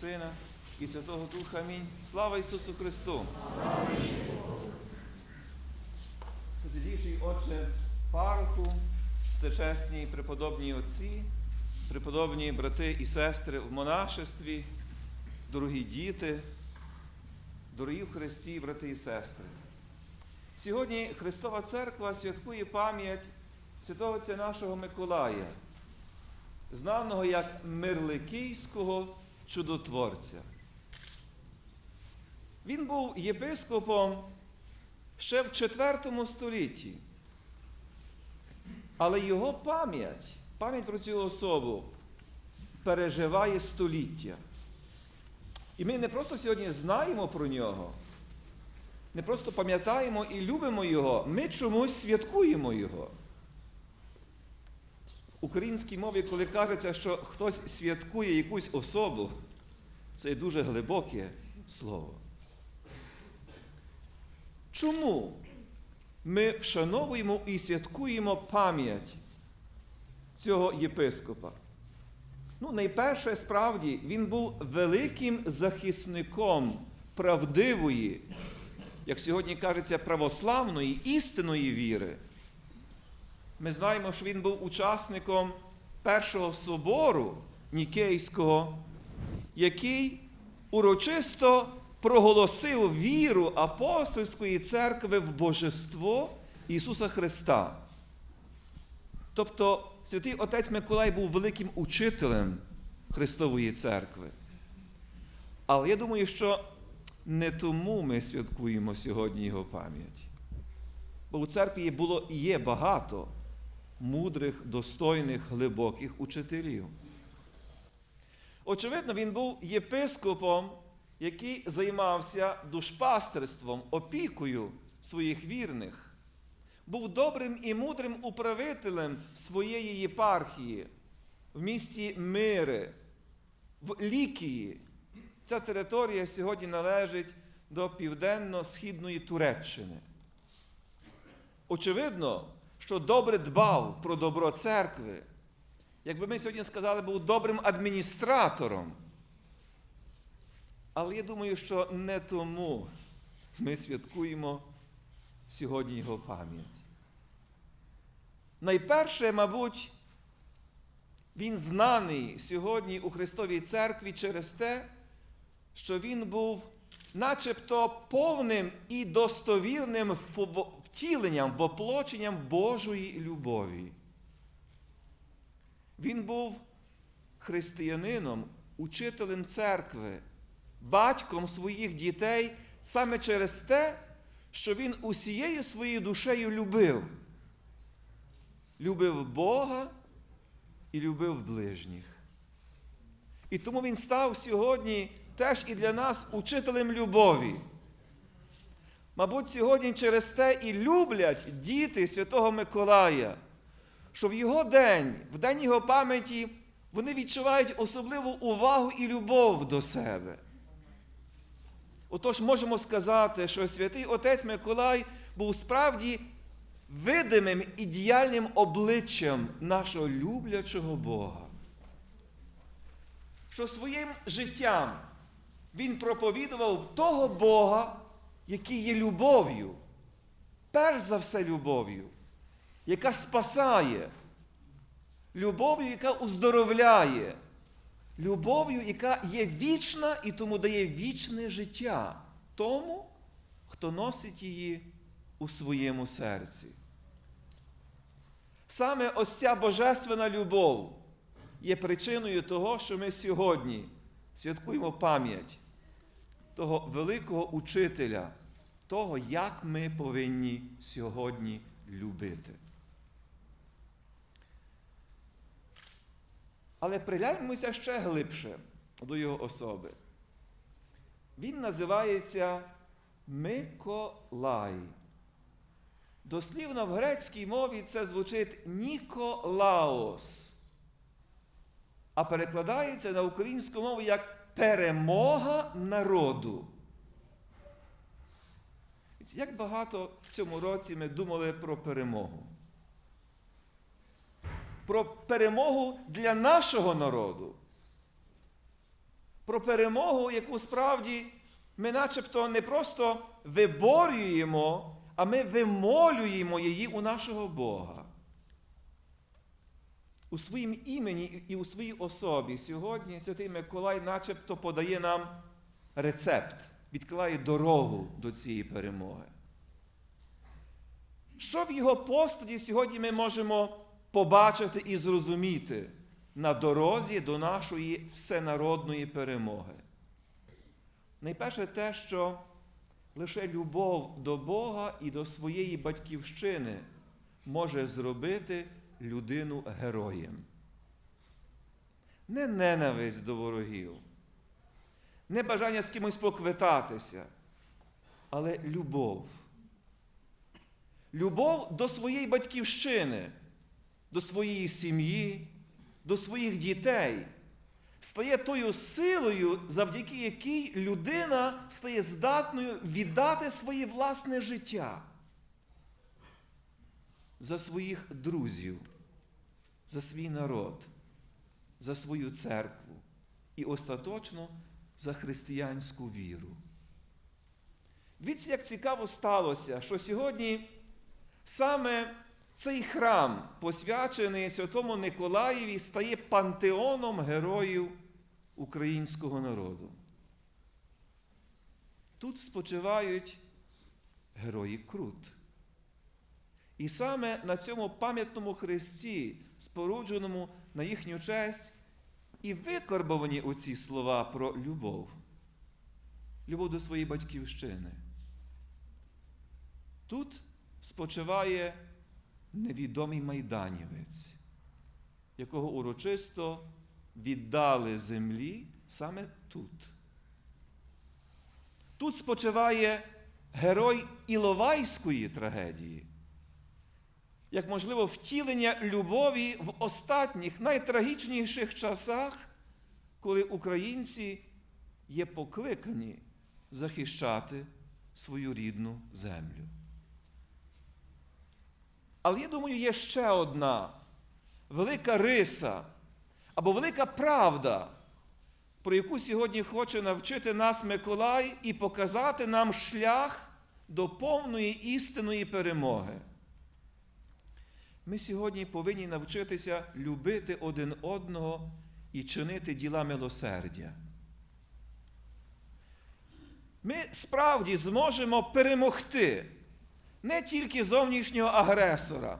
Сина і Святого Духа. Амінь. Слава Ісусу Христу! Святіший Отче Парку, всечесні преподобні отці, преподобні брати і сестри в монашестві, дорогі діти, дорогі в Христі, брати і сестри. Сьогодні Христова Церква святкує пам'ять святого Отця нашого Миколая, знаного як Мирликійського чудотворця. Він був єпископом ще в IV столітті. Але його пам'ять, пам'ять про цю особу переживає століття. І ми не просто сьогодні знаємо про нього, не просто пам'ятаємо і любимо його, ми чомусь святкуємо його. В українській мові, коли кажеться, що хтось святкує якусь особу, це дуже глибоке слово. Чому ми вшановуємо і святкуємо пам'ять цього єпископа? Ну, найперше, справді, він був великим захисником правдивої, як сьогодні кажеться, православної, істинної віри. Ми знаємо, що він був учасником першого собору Нікейського, який урочисто проголосив віру апостольської церкви в Божество Ісуса Христа. Тобто святий Отець Миколай був великим учителем Христової церкви. Але я думаю, що не тому ми святкуємо сьогодні його пам'ять. Бо у церкві було і є багато мудрих, достойних, глибоких учителів. Очевидно, він був єпископом, який займався душпастерством, опікою своїх вірних, був добрим і мудрим управителем своєї єпархії в місті Мири, в Лікії. Ця територія сьогодні належить до південно-східної Туреччини. Очевидно, що добре дбав про добро церкви. Якби ми сьогодні сказали, був добрим адміністратором. Але я думаю, що не тому ми святкуємо сьогодні його пам'ять. Найперше, мабуть, він знаний сьогодні у Христовій церкві через те, що він був начебто повним і достовірним втіленням, воплоченням Божої любові. Він був християнином, учителем церкви, батьком своїх дітей саме через те, що він усією своєю душею любив. Любив Бога і любив ближніх. І тому він став сьогодні теж і для нас учителем любові. Мабуть, сьогодні через те і люблять діти Святого Миколая, що в його день, в день його пам'яті, вони відчувають особливу увагу і любов до себе. Отож, можемо сказати, що святий Отець Миколай був справді видимим і діяльним обличчям нашого люблячого Бога. Що своїм життям він проповідував того Бога, який є любов'ю, перш за все любов'ю, яка спасає, любов'ю, яка уздоровляє, любов'ю, яка є вічна і тому дає вічне життя тому, хто носить її у своєму серці. Саме ось ця божественна любов є причиною того, що ми сьогодні святкуємо пам'ять того великого учителя, того, як ми повинні сьогодні любити. Але приглянемося ще глибше до його особи. Він називається Миколай. Дослівно в грецькій мові це звучить Ніколаос, а перекладається на українську мову як перемога народу. Як багато в цьому році ми думали про перемогу. Про перемогу для нашого народу. про перемогу, яку справді ми начебто не просто виборюємо, а ми вимолюємо її у нашого Бога. У своїм імені і у своїй особі сьогодні Святий Миколай начебто подає нам рецепт, відкриває дорогу до цієї перемоги. Що в його постаті сьогодні ми можемо побачити і зрозуміти на дорозі до нашої всенародної перемоги? Найперше те, що лише любов до Бога і до своєї батьківщини може зробити людину героєм. Не ненависть до ворогів, не бажання з кимось поквитатися, але любов. Любов до своєї батьківщини, до своєї сім'ї, до своїх дітей стає тою силою, завдяки якій людина стає здатною віддати своє власне життя за своїх друзів, за свій народ, за свою церкву і остаточно за християнську віру. Дивіться, як цікаво сталося, що сьогодні саме цей храм, посвячений Святому Николаєві, стає пантеоном героїв українського народу. Тут спочивають герої Крут. І саме на цьому пам'ятному хресті, спорудженому на їхню честь, і викорбовані оці слова про любов, любов до своєї батьківщини. Тут спочиває невідомий майданівець, якого урочисто віддали землі саме тут. Тут спочиває герой Іловайської трагедії, як можливо втілення любові в останніх найтрагічніших часах, коли українці є покликані захищати свою рідну землю. Але я думаю, є ще одна велика риса або велика правда, про яку сьогодні хоче навчити нас Миколай і показати нам шлях до повної істинної перемоги. Ми сьогодні повинні навчитися любити один одного і чинити діла милосердя. Ми справді зможемо перемогти не тільки зовнішнього агресора,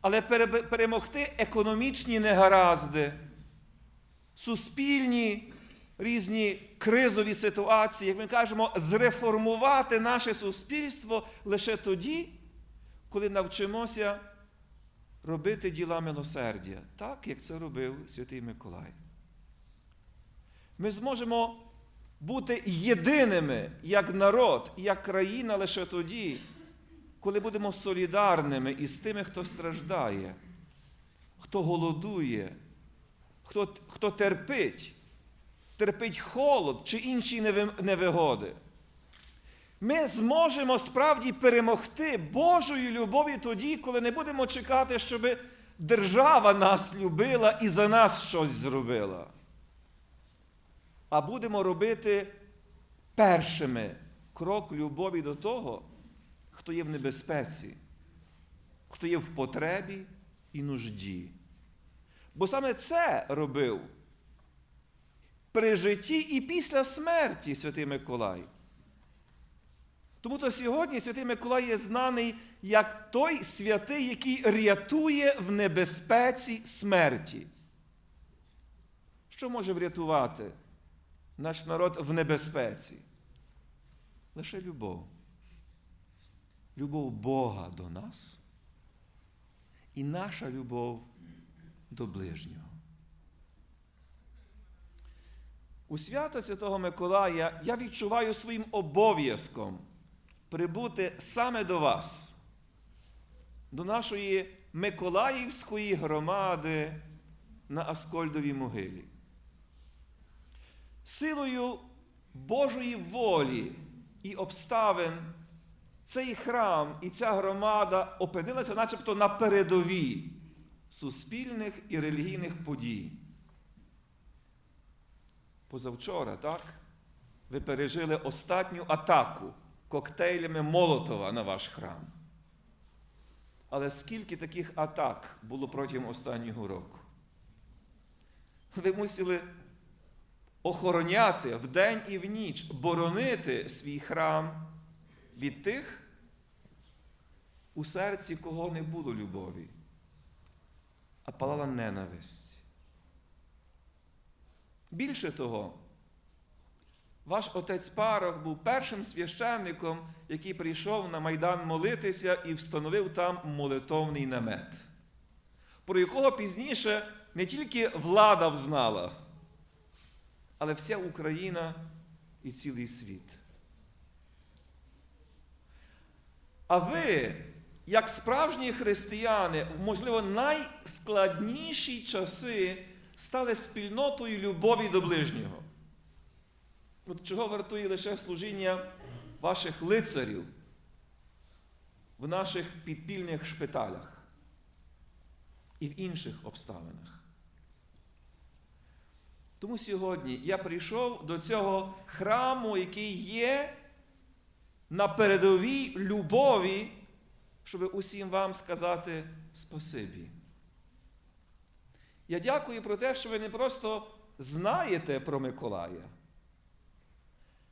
але перемогти економічні негаразди, суспільні різні кризові ситуації, як ми кажемо, зреформувати наше суспільство лише тоді, коли навчимося робити діла милосердя, так, як це робив Святий Миколай. Ми зможемо бути єдиними як народ, як країна лише тоді, коли будемо солідарними із тими, хто страждає, хто голодує, хто, хто терпить, терпить холод чи інші невигоди. Ми зможемо справді перемогти Божою любов'ю тоді, коли не будемо чекати, щоб держава нас любила і за нас щось зробила. А будемо робити першими крок любові до того, хто є в небезпеці, хто є в потребі і нужді. Бо саме це робив при житті і після смерті Святий Миколай. Тому то сьогодні Святий Миколай є знаний як той святий, який рятує в небезпеці смерті. Що може врятувати наш народ в небезпеці? Лише любов. Любов Бога до нас і наша любов до ближнього. У свято Святого Миколая я відчуваю своїм обов'язком прибути саме до вас, до нашої Миколаївської громади на Аскольдовій могилі. Силою Божої волі і обставин цей храм і ця громада опинилася начебто на передовій суспільних і релігійних подій. позавчора, так? Ви пережили останню атаку коктейлями Молотова на ваш храм. Але скільки таких атак було протягом останнього року? Ви мусили охороняти вдень і в ніч, боронити свій храм від тих, у серці кого не було любові, а палала ненависть. Більше того, ваш отець Парох був першим священником, який прийшов на Майдан молитися і встановив там молитовний намет, про якого пізніше не тільки влада взнала, але вся Україна і цілий світ. А ви, як справжні християни, в, можливо, найскладніші часи стали спільнотою любові до ближнього. От чого вартує лише служіння ваших лицарів в наших підпільних шпиталях і в інших обставинах. Тому сьогодні я прийшов до цього храму, який є на передовій любові, щоб усім вам сказати спасибі. Я дякую про те, що ви не просто знаєте про Миколая,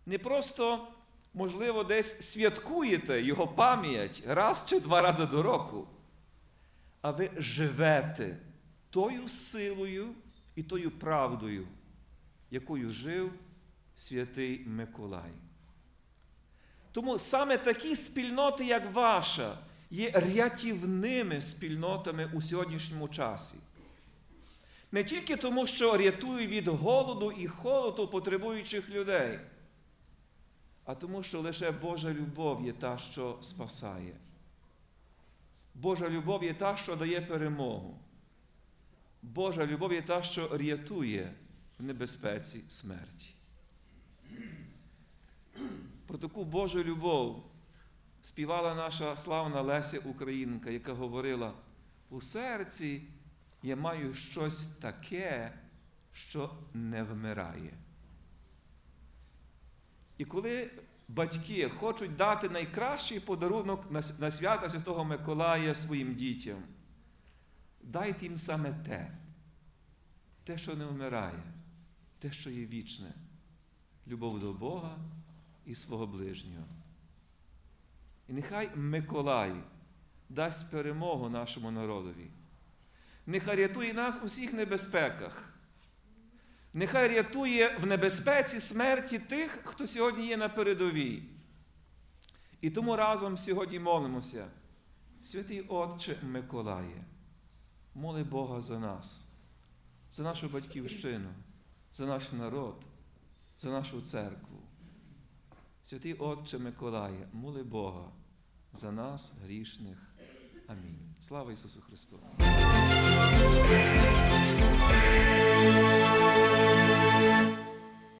не просто, можливо, десь святкуєте його пам'ять раз чи два рази до року, а ви живете тою силою і тою правдою, якою жив святий Миколай. Тому саме такі спільноти, як ваша, є рятівними спільнотами у сьогоднішньому часі. Не тільки тому, що рятують від голоду і холоду потребуючих людей, а тому, що лише Божа любов є та, що спасає. Божа любов є та, що дає перемогу. Божа любов є та, що рятує в небезпеці смерті. Про таку Божу любов співала наша славна Леся Українка, яка говорила: у серці я маю щось таке, що не вмирає. І коли батьки хочуть дати найкращий подарунок на свята Святого Миколая своїм дітям, дайте їм саме те, те, що не вмирає, те, що є вічне, любов до Бога і свого ближнього. І нехай Миколай дасть перемогу нашому народові. Нехай рятує нас у всіх небезпеках. Нехай рятує в небезпеці смерті тих, хто сьогодні є на передовій. І тому разом сьогодні молимося. Святий Отче Миколає, моли Бога за нас, за нашу батьківщину, за наш народ, за нашу церкву. Святий Отче Миколає, моли Бога за нас, грішних. Амінь. Слава Ісусу Христу!